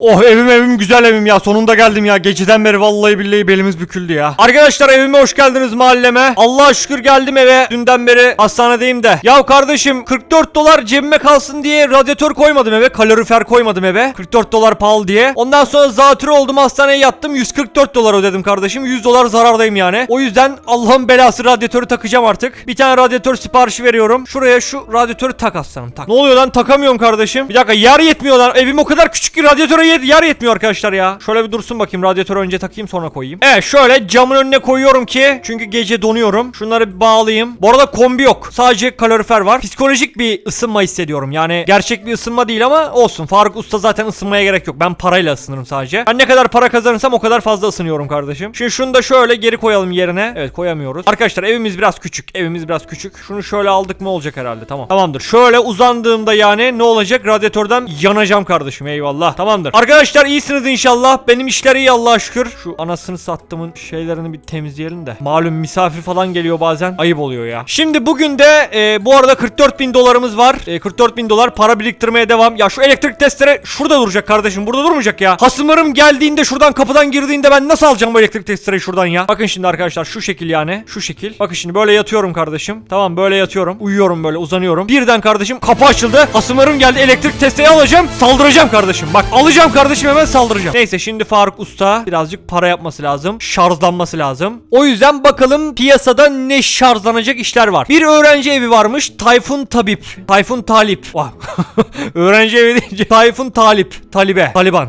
Oh evim evim güzel evim ya sonunda geldim ya geceden beri vallahi billahi belimiz büküldü ya. Arkadaşlar evime hoş geldiniz mahalleme. Allah'a şükür geldim eve. Dünden beri hastanedeyim de. Ya kardeşim 44 dolar cebime kalsın diye radyatör koymadım eve. Kalorifer koymadım eve. 44 dolar pahalı diye. Ondan sonra zatürre oldum hastaneye yattım. 144 dolar ödedim kardeşim. 100 dolar zarardayım yani. O yüzden Allah'ın belası radyatörü takacağım artık. Bir tane radyatör siparişi veriyorum. Şuraya şu radyatörü tak aslanım tak. Ne oluyor lan takamıyorum kardeşim. Bir dakika yer yetmiyor lan. Evim o kadar küçük ki radyatöre yet- yer yetmiyor arkadaşlar ya. Şöyle bir dursun bakayım radyatörü önce takayım sonra koyayım. Evet şöyle camın önüne koyuyorum ki çünkü gece donuyorum. Şunları bir bağlayayım. Bu arada kombi yok. Sadece kalorifer var. Psikolojik bir ısınma hissediyorum. Yani gerçek bir ısınma değil ama olsun. Faruk Usta zaten ısınmaya gerek yok. Ben parayla ısınırım sadece. Ben ne kadar para kazanırsam o kadar fazla ısınıyorum kardeşim. Şimdi şunu da şöyle geri koyalım yerine. Evet koyamıyoruz. Arkadaşlar evimiz biraz küçük. Evimiz biraz küçük. Şunu şöyle aldık mı olacak herhalde. Tamam. Tamamdır. Şöyle uzandığımda yani ne olacak? Radyatörden yanacağım kardeşim. Eyvallah. Tamamdır. Arkadaşlar iyisiniz inşallah. Benim işler iyi Allah'a şükür. Şu anasını sattımın şeylerini bir temizleyelim de. Malum misafir falan geliyor bazen. Ayıp oluyor ya. Şimdi bugün de e, bu arada 44 bin dolarımız var. E, 44 bin dolar para biriktirmeye devam. Ya şu elektrik testere şurada duracak kardeşim. Burada durmayacak ya. Hasımlarım geldiğinde şuradan kapıdan girdiğinde ben nasıl alacağım bu elektrik testereyi şuradan ya? Bakın şimdi arkadaşlar şu şekil yani. Şu şekil. Bakın şimdi böyle yatıyorum kardeşim. Tamam böyle yatıyorum. Uyuyorum böyle uzanıyorum. Birden kardeşim kapı açıldı. Hasımlarım geldi. Elektrik testereyi alacağım. Saldıracağım kardeşim. Bak alacağım kardeşim hemen saldıracağım. Neyse şimdi Faruk Usta birazcık para yapması lazım. Şarjlanması lazım. O yüzden bakalım piyasada ne şarjlanacak işler var. Bir öğrenci evi varmış. Tayfun Tabip. Tayfun Talip. Öğrenci evi deyince Tayfun Talip. Talibe. Taliban.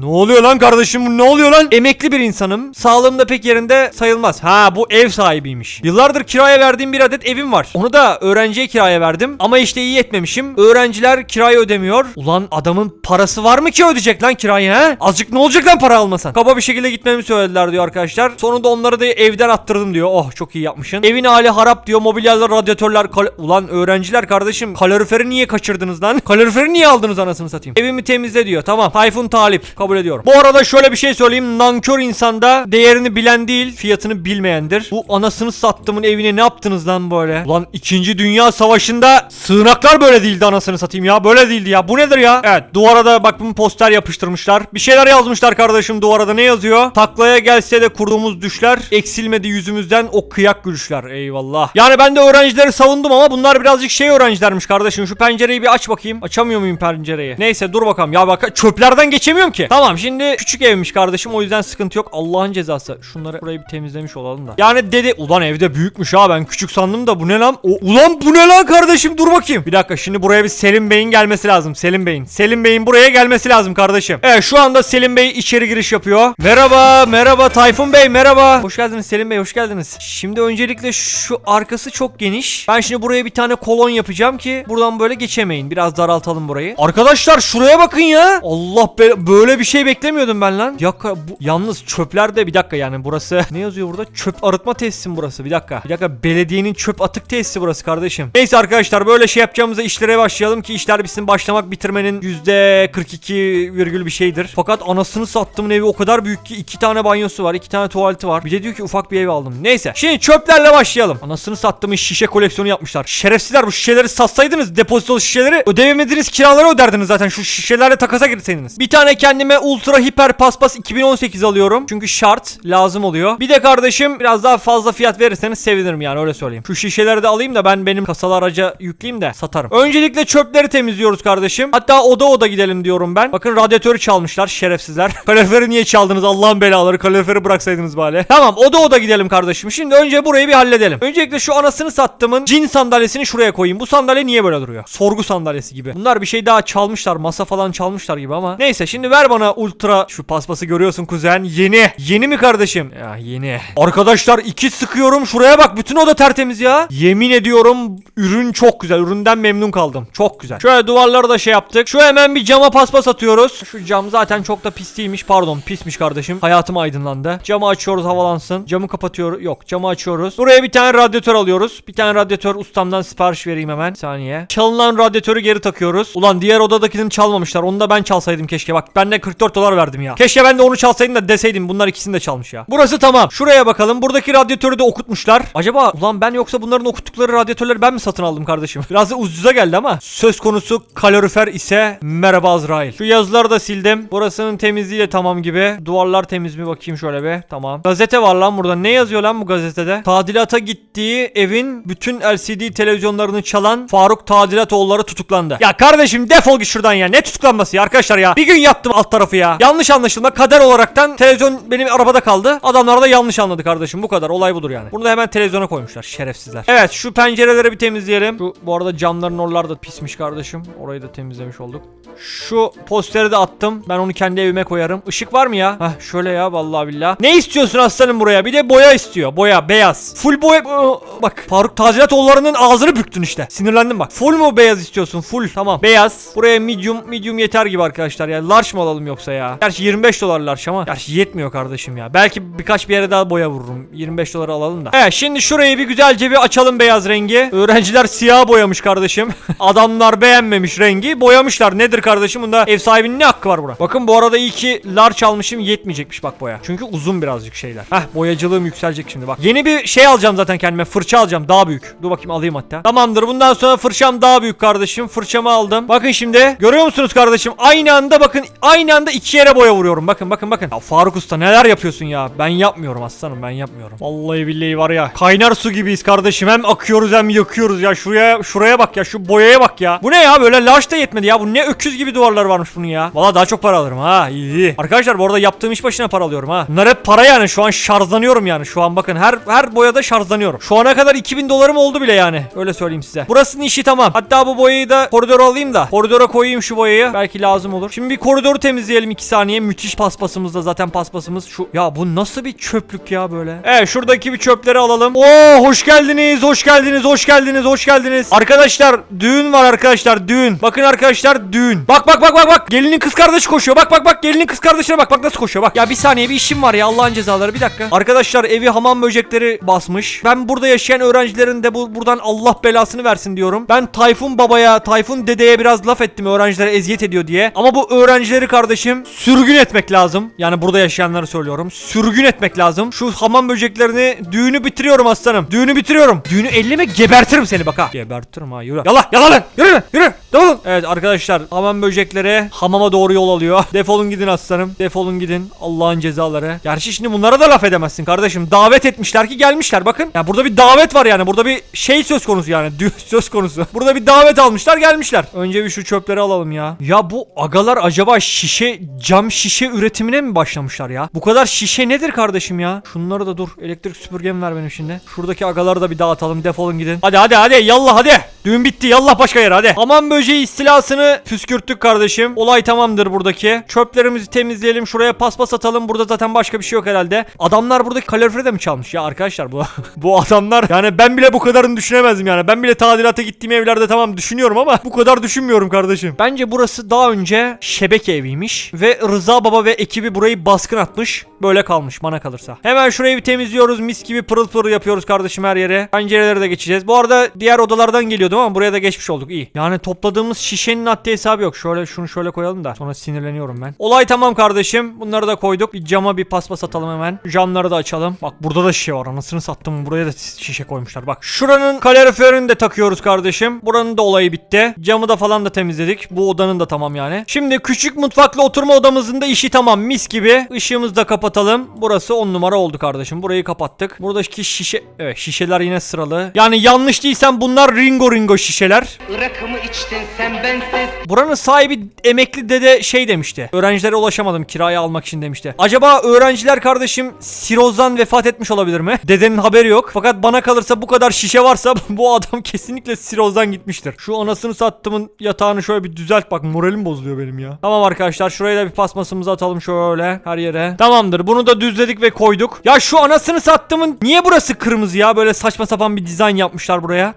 Ne oluyor lan kardeşim ne oluyor lan? Emekli bir insanım. Sağlığım da pek yerinde sayılmaz. Ha bu ev sahibiymiş. Yıllardır kiraya verdiğim bir adet evim var. Onu da öğrenciye kiraya verdim. Ama işte iyi etmemişim. Öğrenciler kirayı ödemiyor. Ulan adamın parası var mı ki ödeyecek lan kirayı ha? Azıcık ne olacak lan para almasan? Kaba bir şekilde gitmemi söylediler diyor arkadaşlar. Sonunda onları da evden attırdım diyor. Oh çok iyi yapmışsın. Evin hali harap diyor. Mobilyalar, radyatörler. Ulan öğrenciler kardeşim kaloriferi niye kaçırdınız lan? Kaloriferi niye aldınız anasını satayım? Evimi temizle diyor. Tamam. Tayfun Talip. Kabul ediyorum. Bu arada şöyle bir şey söyleyeyim. Nankör insanda değerini bilen değil, fiyatını bilmeyendir. Bu anasını sattımın evine ne yaptınız lan böyle? Ulan 2. Dünya Savaşı'nda sığınaklar böyle değildi anasını satayım ya. Böyle değildi ya. Bu nedir ya? Evet duvara da bak bir poster yapıştırmışlar. Bir şeyler yazmışlar kardeşim duvara da ne yazıyor? Taklaya gelse de kurduğumuz düşler eksilmedi yüzümüzden o kıyak gülüşler. Eyvallah. Yani ben de öğrencileri savundum ama bunlar birazcık şey öğrencilermiş kardeşim. Şu pencereyi bir aç bakayım. Açamıyor muyum pencereyi? Neyse dur bakalım. Ya bak çöplerden geçemiyorum ki. Tamam şimdi küçük evmiş kardeşim o yüzden sıkıntı yok. Allah'ın cezası. Şunları burayı bir temizlemiş olalım da. Yani dedi ulan evde büyükmüş ha ben küçük sandım da bu ne lan? O, ulan bu ne lan kardeşim dur bakayım. Bir dakika şimdi buraya bir Selim Bey'in gelmesi lazım. Selim Bey'in. Selim Bey'in buraya gelmesi lazım kardeşim. Evet şu anda Selim Bey içeri giriş yapıyor. Merhaba merhaba Tayfun Bey merhaba. Hoş geldiniz Selim Bey hoş geldiniz. Şimdi öncelikle şu arkası çok geniş. Ben şimdi buraya bir tane kolon yapacağım ki buradan böyle geçemeyin. Biraz daraltalım burayı. Arkadaşlar şuraya bakın ya. Allah be böyle bir şey beklemiyordum ben lan. Ya bu yalnız çöplerde bir dakika yani burası ne yazıyor burada? Çöp arıtma tesisi burası? Bir dakika. Bir dakika belediyenin çöp atık tesisi burası kardeşim. Neyse arkadaşlar böyle şey yapacağımızda işlere başlayalım ki işler bitsin başlamak bitirmenin yüzde 42 virgül bir şeydir. Fakat anasını sattımın evi o kadar büyük ki iki tane banyosu var, iki tane tuvaleti var. Bir de diyor ki ufak bir ev aldım. Neyse. Şimdi çöplerle başlayalım. Anasını sattımın şişe koleksiyonu yapmışlar. Şerefsizler bu şişeleri satsaydınız depozitolu şişeleri ödeyemediğiniz kiraları öderdiniz zaten. Şu şişelerle takasa girseydiniz. Bir tane kendime ultra hiper paspas 2018 alıyorum. Çünkü şart lazım oluyor. Bir de kardeşim biraz daha fazla fiyat verirseniz sevinirim yani öyle söyleyeyim. Şu şişeleri de alayım da ben benim kasalı araca yükleyeyim de satarım. Öncelikle çöpleri temizliyoruz kardeşim. Hatta oda oda gidelim diyorum ben. Bakın radyatörü çalmışlar şerefsizler. Kaloriferi niye çaldınız Allah'ın belaları kaloriferi bıraksaydınız bari. Tamam oda oda gidelim kardeşim. Şimdi önce burayı bir halledelim. Öncelikle şu anasını sattımın cin sandalyesini şuraya koyayım. Bu sandalye niye böyle duruyor? Sorgu sandalyesi gibi. Bunlar bir şey daha çalmışlar. Masa falan çalmışlar gibi ama. Neyse şimdi ver bana ultra şu paspası görüyorsun kuzen. Yeni. Yeni mi kardeşim? Ya yeni. Arkadaşlar iki sıkıyorum. Şuraya bak. Bütün oda tertemiz ya. Yemin ediyorum ürün çok güzel. Üründen memnun kaldım. Çok güzel. Şöyle duvarları da şey yaptık. Şu hemen bir cama paspas atıyoruz. Şu cam zaten çok da pis değilmiş. Pardon pismiş kardeşim. Hayatım aydınlandı. Camı açıyoruz havalansın. Camı kapatıyoruz. Yok camı açıyoruz. Buraya bir tane radyatör alıyoruz. Bir tane radyatör ustamdan sipariş vereyim hemen. Bir saniye. Çalınan radyatörü geri takıyoruz. Ulan diğer odadakini çalmamışlar. Onu da ben çalsaydım keşke. Bak bende 44 44 dolar verdim ya. Keşke ben de onu çalsaydım da deseydim bunlar ikisini de çalmış ya. Burası tamam. Şuraya bakalım. Buradaki radyatörü de okutmuşlar. Acaba ulan ben yoksa bunların okuttukları radyatörleri ben mi satın aldım kardeşim? Biraz da ucuza geldi ama. Söz konusu kalorifer ise merhaba Azrail. Şu yazıları da sildim. Burasının temizliği de tamam gibi. Duvarlar temiz mi bakayım şöyle bir. Tamam. Gazete var lan burada. Ne yazıyor lan bu gazetede? Tadilata gittiği evin bütün LCD televizyonlarını çalan Faruk Tadilatoğulları tutuklandı. Ya kardeşim defol git şuradan ya. Ne tutuklanması ya arkadaşlar ya. Bir gün yattım alt tarafı ya. Yanlış anlaşılma kader olaraktan televizyon benim arabada kaldı. Adamlar da yanlış anladı kardeşim. Bu kadar. Olay budur yani. Bunu da hemen televizyona koymuşlar. Şerefsizler. Evet şu pencereleri bir temizleyelim. Şu bu arada camların oralar da pismiş kardeşim. Orayı da temizlemiş olduk. Şu posteri de attım. Ben onu kendi evime koyarım. Işık var mı ya? Heh şöyle ya vallahi billah. Ne istiyorsun aslanım buraya? Bir de boya istiyor. Boya beyaz. Full boya. Bak Faruk Tazilatoğulları'nın ağzını büktün işte. Sinirlendim bak. Full mu beyaz istiyorsun? Full. Tamam. Beyaz. Buraya medium. Medium yeter gibi arkadaşlar ya. Large mı alalım yoksa ya? Gerçi 25 dolar large ama. Gerçi yetmiyor kardeşim ya. Belki birkaç bir yere daha boya vururum. 25 dolar alalım da. Evet şimdi şurayı bir güzelce bir açalım beyaz rengi. Öğrenciler siyah boyamış kardeşim. Adamlar beğenmemiş rengi. Boyamışlar. Nedir kardeşim? Bunda ev sahibinin ne hakkı var buna? Bakın bu arada iyi ki large almışım. Yetmeyecekmiş bak boya. Çünkü uzun birazcık şeyler. Heh boyacılığım yükselecek şimdi bak. Yeni bir şey alacağım zaten kendime. Fırça alacağım. Daha büyük. Dur bakayım alayım hatta. Tamamdır. Bundan sonra fırçam daha büyük kardeşim. Fırçamı aldım. Bakın şimdi. Görüyor musunuz kardeşim? Aynı anda bakın. Aynı anda iki yere boya vuruyorum. Bakın bakın bakın. Ya Faruk Usta neler yapıyorsun ya? Ben yapmıyorum aslanım ben yapmıyorum. Vallahi billahi var ya. Kaynar su gibiyiz kardeşim. Hem akıyoruz hem yakıyoruz ya. Şuraya şuraya bak ya. Şu boyaya bak ya. Bu ne ya? Böyle laş da yetmedi ya. Bu ne öküz gibi duvarlar varmış bunun ya. Valla daha çok para alırım ha. İyi. Arkadaşlar bu arada yaptığım iş başına para alıyorum ha. Bunlar hep para yani. Şu an şarjlanıyorum yani. Şu an bakın her her boyada şarjlanıyorum. Şu ana kadar 2000 dolarım oldu bile yani. Öyle söyleyeyim size. Burasının işi tamam. Hatta bu boyayı da koridora alayım da. Koridora koyayım şu boyayı. Belki lazım olur. Şimdi bir koridoru temizleyelim 2 saniye. Müthiş paspasımız da zaten paspasımız şu. Ya bu nasıl bir çöplük ya böyle. Evet şuradaki bir çöpleri alalım. Oo hoş geldiniz. Hoş geldiniz. Hoş geldiniz. Hoş geldiniz. Arkadaşlar düğün var arkadaşlar. Düğün. Bakın arkadaşlar düğün. Bak bak bak bak bak. Gelinin kız kardeşi koşuyor. Bak bak bak. Gelinin kız kardeşine bak. Bak nasıl koşuyor. Bak. Ya bir saniye bir işim var ya. Allah'ın cezaları. Bir dakika. Arkadaşlar evi hamam böcekleri basmış. Ben burada yaşayan öğrencilerin de bu buradan Allah belasını versin diyorum. Ben Tayfun babaya, Tayfun dedeye biraz laf ettim öğrencilere eziyet ediyor diye. Ama bu öğrencileri kardeşim sürgün etmek lazım. Yani burada yaşayanları söylüyorum. Sürgün etmek lazım. Şu hamam böceklerini düğünü bitiriyorum aslanım. Düğünü bitiriyorum. Düğünü elleme gebertirim seni bak ha. Gebertirim ha yürü. Yala yala lan. Yürü lan, yürü. Defolun. Evet arkadaşlar hamam böcekleri hamama doğru yol alıyor. Defolun gidin aslanım. Defolun gidin. Allah'ın cezaları. Gerçi şimdi bunlara da laf edemezsin kardeşim. Davet etmişler ki gelmişler bakın. Ya burada bir davet var yani. Burada bir şey söz konusu yani. Söz konusu. Burada bir davet almışlar gelmişler. Önce bir şu çöpleri alalım ya. Ya bu agalar acaba şişe cam şişe üretimine mi başlamışlar ya? Bu kadar şişe nedir kardeşim ya? Şunları da dur. Elektrik süpürgemi ver benim şimdi. Şuradaki agaları da bir dağıtalım. Defolun gidin. Hadi hadi hadi. Yallah hadi. Düğün bitti. Yallah başka yere hadi. Aman böceği istilasını püskürttük kardeşim. Olay tamamdır buradaki. Çöplerimizi temizleyelim. Şuraya paspas atalım. Burada zaten başka bir şey yok herhalde. Adamlar buradaki kaloriferi de mi çalmış ya arkadaşlar bu bu adamlar yani ben bile bu kadarını düşünemezdim yani. Ben bile tadilata gittiğim evlerde tamam düşünüyorum ama bu kadar düşünmüyorum kardeşim. Bence burası daha önce şebeke eviymiş ve Rıza Baba ve ekibi burayı baskın atmış. Böyle kalmış bana kalırsa. Hemen şurayı bir temizliyoruz. Mis gibi pırıl pırıl yapıyoruz kardeşim her yere. Pencereleri de geçeceğiz. Bu arada diğer odalardan geliyordum ama buraya da geçmiş olduk. İyi. Yani topladığımız şişenin haddi hesabı yok. Şöyle şunu şöyle koyalım da sonra sinirleniyorum ben. Olay tamam kardeşim. Bunları da koyduk. Bir cama bir paspas atalım hemen. Camları da açalım. Bak burada da şişe var. Anasını sattım. Buraya da şişe koymuşlar. Bak şuranın kaloriferini de takıyoruz kardeşim. Buranın da olayı bitti. Camı da falan da temizledik. Bu odanın da tamam yani. Şimdi küçük mutfaklı oturma odamızın da işi tamam. Mis gibi. Işığımızı da kapatalım. Burası 10 numara oldu kardeşim. Burayı kapattık. Buradaki şişe... Evet şişeler yine sıralı. Yani yanlış değilsem bunlar Ringo Ringo şişeler. Irak'ımı içtin sen bensiz Buranın sahibi emekli dede şey demişti. Öğrencilere ulaşamadım kiraya almak için demişti. Acaba öğrenciler kardeşim sirozdan vefat etmiş olabilir mi? Dedenin haberi yok. Fakat bana kalırsa bu kadar şişe varsa bu adam kesinlikle sirozdan gitmiştir. Şu anasını sattımın yatağını şöyle bir düzelt bak moralim bozuluyor benim ya. Tamam arkadaşlar şuraya da bir pasmasımızı atalım şöyle her yere. Tamamdır bunu da düzledik ve koyduk. Ya şu anasını sattımın niye burası kırmızı ya? Böyle saçma sapan bir dizayn yapmışlar buraya.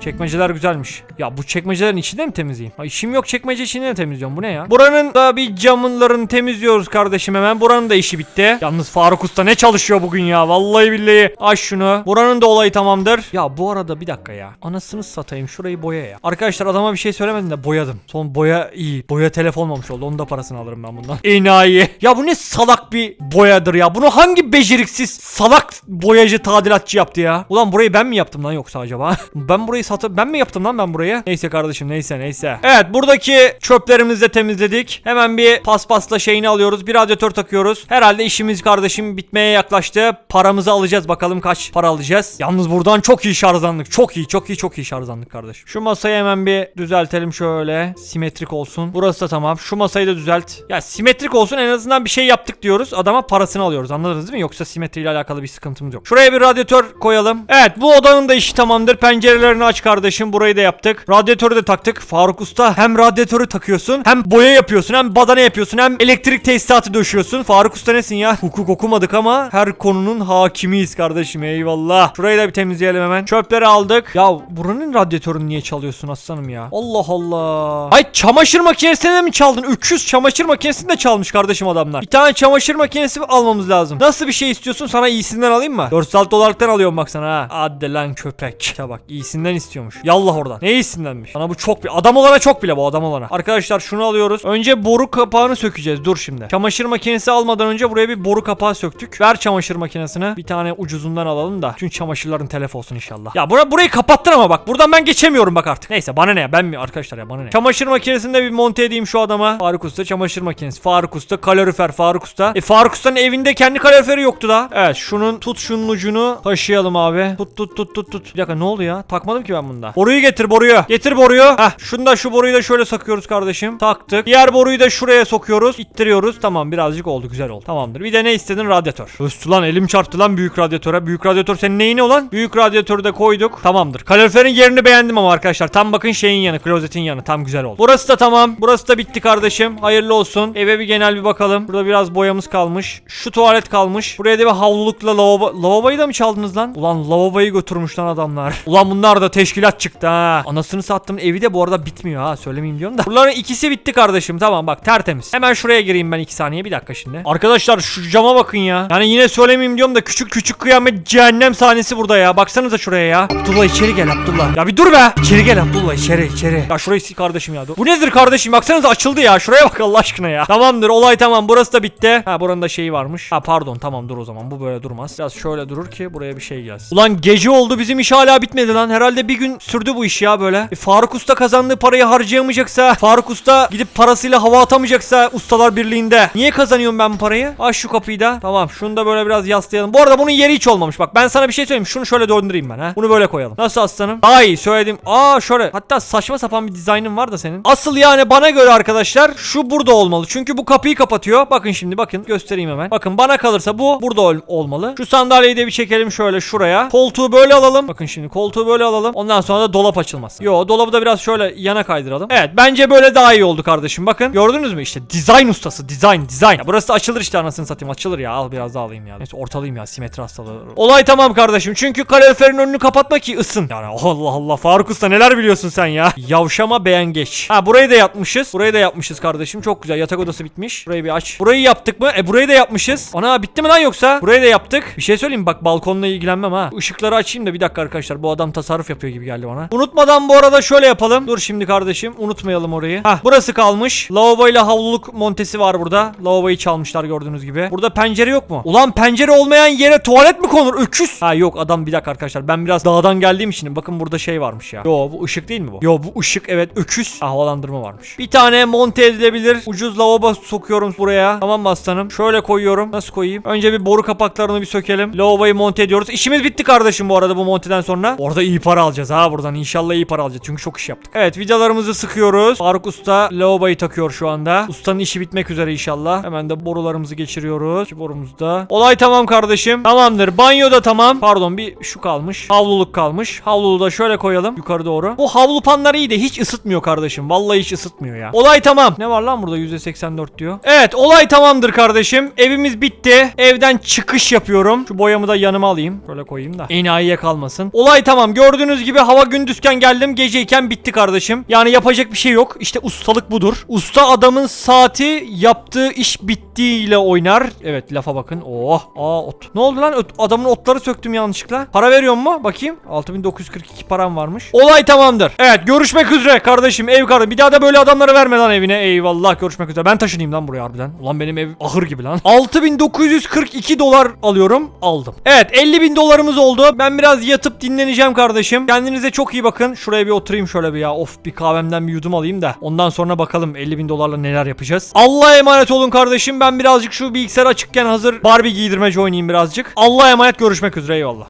Çekmeceler güzelmiş. Ya bu çekmecelerin içinde mi temizleyeyim? Ay işim yok çekmece içinde de temizliyorum. Bu ne ya? Buranın da bir camınlarını temizliyoruz kardeşim hemen. Buranın da işi bitti. Yalnız Faruk Usta ne çalışıyor bugün ya? Vallahi billahi. Aç şunu. Buranın da olayı tamamdır. Ya bu arada bir dakika ya. Anasını satayım. Şurayı boya ya. Arkadaşlar adama bir şey söylemedim de boyadım. Son boya iyi. Boya telef olmamış oldu. Onun da parasını alırım ben bundan. Enayi. Ya bu ne salak bir boyadır ya. Bunu hangi beceriksiz salak boyacı tadilatçı yaptı ya? Ulan burayı ben mi yaptım lan yoksa acaba? ben burayı satı ben mi yaptım lan ben burayı? Neyse kardeşim neyse neyse. Evet buradaki çöplerimizi de temizledik. Hemen bir paspasla şeyini alıyoruz. Bir radyatör takıyoruz. Herhalde işimiz kardeşim bitmeye yaklaştı. Paramızı alacağız bakalım kaç para alacağız. Yalnız buradan çok iyi şarjlandık. Çok iyi çok iyi çok iyi şarjlandık kardeşim. Şu masayı hemen bir düzeltelim şöyle. Simetrik olsun. Burası da tamam. Şu masayı da düzelt. Ya simetrik olsun en azından bir şey yaptık diyoruz. Adama parasını alıyoruz. Anladınız değil mi? Yoksa simetriyle alakalı bir sıkıntımız yok. Şuraya bir radyatör koyalım. Evet bu odanın da işi tamamdır. Pencerelerini aç kardeşim. Burayı da yaptık. Radyatörü de taktık. Faruk Usta hem radyatörü takıyorsun hem boya yapıyorsun hem badana yapıyorsun hem elektrik tesisatı döşüyorsun. Faruk Usta nesin ya? Hukuk okumadık ama her konunun hakimiyiz kardeşim. Eyvallah. Şurayı da bir temizleyelim hemen. Çöpleri aldık. Ya buranın radyatörünü niye çalıyorsun aslanım ya? Allah Allah. Ay çamaşır makinesini mi çaldın? 300 çamaşır makinesini de çalmış kardeşim adamlar. Bir tane çamaşır makinesi almamız lazım. Nasıl bir şey istiyorsun? Sana iyisinden alayım mı? 406 dolarlıktan alıyorum bak sana ha. Hadi lan köpek. Ya bak iyisinden istiyormuş. Yallah oradan. Ne iyisindenmiş? Sana bu çok bir adam olana çok bile bu adam olana. Arkadaşlar şunu alıyoruz. Önce boru kapağını sökeceğiz. Dur şimdi. Çamaşır makinesi almadan önce buraya bir boru kapağı söktük. Ver çamaşır makinesini. Bir tane ucuzundan alalım da. Tüm çamaşırların telef olsun inşallah. Ya bura, burayı kapattın ama bak. Buradan ben geçemiyorum bak artık. Neyse bana ne ya. Ben mi arkadaşlar ya bana ne. Çamaşır makinesini de bir monte edeyim şu adama. Faruk Usta çamaşır makinesi. Faruk Usta kalorifer. Faruk Usta. E Faruk Usta'nın evinde kendi kaloriferi yoktu da. Evet şunun tut şunun ucunu taşıyalım abi. Tut tut tut tut tut. Bir dakika ne oldu ya? Takmadım ki ben bunda. Boruyu getir boruyu. Getir boruyu. Heh şunu da şu boruyu da şöyle sokuyoruz kardeşim. Taktık. Diğer boruyu da şuraya sokuyoruz. İttiriyoruz. Tamam birazcık oldu güzel oldu. Tamamdır. Bir de ne istedin? Radyatör. Üstü lan elim çarptı lan büyük radyatöre. Büyük radyatör senin neyine olan? Büyük radyatörü de koyduk. Tamamdır. Kaloriferin yerini beğendim ama arkadaşlar. Tam bakın şeyin yanı. Klozetin yanı. Tam güzel oldu. Burası da tamam. Burası da bitti kardeşim. Hayırlı olsun. Eve bir genel bir bakalım. Burada biraz boyamız kalmış. Şu tuvalet kalmış. Buraya da bir havlulukla lavabo. Lavaboyu da mı çaldınız lan? Ulan lavaboyu götürmüş lan adamlar. Ulan bunlar da teşkilat çıktı ha. Anasını sattım evi de bu arada bitmiyor ha. Söylemeyeyim diyorum da. Bunların ikisi bitti kardeşim. Tamam bak tertemiz. Hemen şuraya gireyim ben iki saniye. Bir dakika şimdi. Arkadaşlar şu cama bakın ya. Yani yine söylemeyeyim diyorum da küçük küçük kıyamet cehennem sahnesi burada ya. Baksanıza şuraya ya. Abdullah içeri gel Abdullah. Ya bir dur be. İçeri gel Abdullah içeri içeri. Ya şurayı sil kardeşim ya. Bu nedir kardeşim? Baksanıza açıldı ya. Şuraya bak Allah aşkına ya. Tamamdır olay tamam. Burası da bitti. Ha buranın da şeyi varmış. Ha pardon tamam dur o zaman. Bu böyle durmaz. Biraz şöyle durur ki buraya bir şey gelsin. Ulan gece oldu bizim iş hala bitmedi lan. Herhalde bir gün sürdü bu iş ya böyle. E, Faruk Usta kazandığı parayı harcayamayacaksa, Faruk Usta gidip parasıyla hava atamayacaksa ustalar birliğinde. Niye kazanıyorum ben bu parayı? Aç şu kapıyı da. Tamam şunu da böyle biraz yaslayalım. Bu arada bunun yeri hiç olmamış. Bak ben sana bir şey söyleyeyim. Şunu şöyle döndüreyim ben ha. Bunu böyle koyalım. Nasıl aslanım? Daha iyi söyledim. Aa şöyle. Hatta saçma sapan bir dizaynın var da senin. Asıl yani bana göre arkadaşlar şu burada olmalı. Çünkü bu kapıyı kapatıyor. Bakın şimdi bakın göstereyim hemen. Bakın bana kalırsa bu burada ol- olmalı. Şu sandalyeyi de bir çekelim şöyle şuraya. Koltuğu böyle alalım. Bakın şimdi koltuğu böyle alalım. Ondan sonra da dolap açılması. Yo dolabı da biraz şöyle yana kaydıralım. Evet bence böyle daha iyi oldu kardeşim. Bakın gördünüz mü işte dizayn ustası dizayn dizayn. Ya burası açılır işte anasını satayım açılır ya. Al biraz daha alayım ya. Neyse ortalayayım ya simetri hastalığı. Olay tamam kardeşim. Çünkü kaloriferin önünü kapatma ki ısın. Yani Allah Allah Faruk Usta neler biliyorsun sen ya. Yavşama beğen geç. Ha burayı da yapmışız. Burayı da yapmışız kardeşim. Çok güzel. Yatak odası bitmiş. Burayı bir aç. Burayı yaptık mı? E burayı da yapmışız. Ana bitti mi lan yoksa? Burayı da yaptık. Bir şey söyleyeyim bak balkonla ilgilenmem ha. Işıkları açayım da bir dakika arkadaşlar. Bu adam tasarruf yapıyor gibi geldi bana. Unutmadan bu arada şöyle yapalım. Dur şimdi kardeşim. Unutmayalım orayı. Ha burası kalmış. Lavaboyla havluluk montesi var burada. Lavaboyu çalmışlar gördüğünüz gibi. Burada pencere yok mu? Ulan pencere olmayan yere tuvalet mi konur? Öküz. Ha yok adam bir dakika arkadaşlar. Ben biraz dağdan geldiğim için bakın burada şey varmış ya. Yo bu ışık değil mi bu? Yo bu ışık evet öküz. Ha, havalandırma varmış. Bir tane monte edilebilir. Ucuz lavabo sokuyorum buraya. Tamam mı aslanım? Şöyle koyuyorum. Nasıl koyayım? Önce bir boru kapaklarını bir sökelim. Lavaboyu monte ediyoruz. İşimiz bitti kardeşim bu arada bu monteden sonra. Orada iyi para alacağız ha buradan. İnşallah iyi para alacağız. Çünkü çok iş yaptık. Evet vidalarımızı sıkıyoruz. Faruk Usta lavaboyu takıyor şu anda. Ustanın işi bitmek üzere inşallah. Hemen de borularımızı geçiriyoruz. Şu borumuzda. Olay tamam kardeşim. Tamamdır. Banyo da tamam. Pardon bir şu kalmış. Havluluk kalmış. Havluluğu da şöyle koyalım. Yukarı doğru. Bu havlu panları iyi de hiç ısıtmıyor kardeşim. Vallahi hiç ısıtmıyor ya. Olay tamam. Ne var lan burada %84 diyor. Evet olay tamamdır kardeşim. Evimiz bitti. Evden çıkış yapıyorum. Şu boyamı da yanıma alayım. Böyle koyayım da. Enayiye kalmasın. Olay tamam. Gördüğünüz gibi hava gündüzken geldim geceyken bitti kardeşim. Yani yapacak bir şey yok. İşte ustalık budur. Usta adamın saati yaptığı iş bittiğiyle oynar. Evet lafa bakın. Oh aa ot. Ne oldu lan? Öt- Adamın otları söktüm yanlışlıkla. Para veriyor mu? Bakayım. 6942 param varmış. Olay tamamdır. Evet görüşmek üzere kardeşim ev kardeşim. Bir daha da böyle adamları verme lan evine. Eyvallah görüşmek üzere. Ben taşınayım lan buraya harbiden. Ulan benim ev ahır gibi lan. 6942 dolar alıyorum. Aldım. Evet 50 bin dolarımız oldu. Ben biraz yatıp dinleneceğim kardeşim. Kendinize çok iyi bakın. Şuraya bir oturayım şöyle bir ya. Of bir kahvemden bir yudum alayım da. Ondan sonra bakalım 50 bin dolarla neler yapacağız. Allah'a emanet olun kardeşim. Ben birazcık şu bilgisayar açıkken hazır Barbie giydirmece oynayayım birazcık. Allah'a emanet görüşmek üzere eyvallah.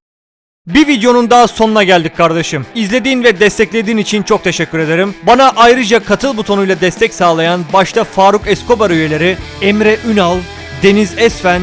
Bir videonun daha sonuna geldik kardeşim. İzlediğin ve desteklediğin için çok teşekkür ederim. Bana ayrıca katıl butonuyla destek sağlayan başta Faruk Escobar üyeleri Emre Ünal, Deniz Esfen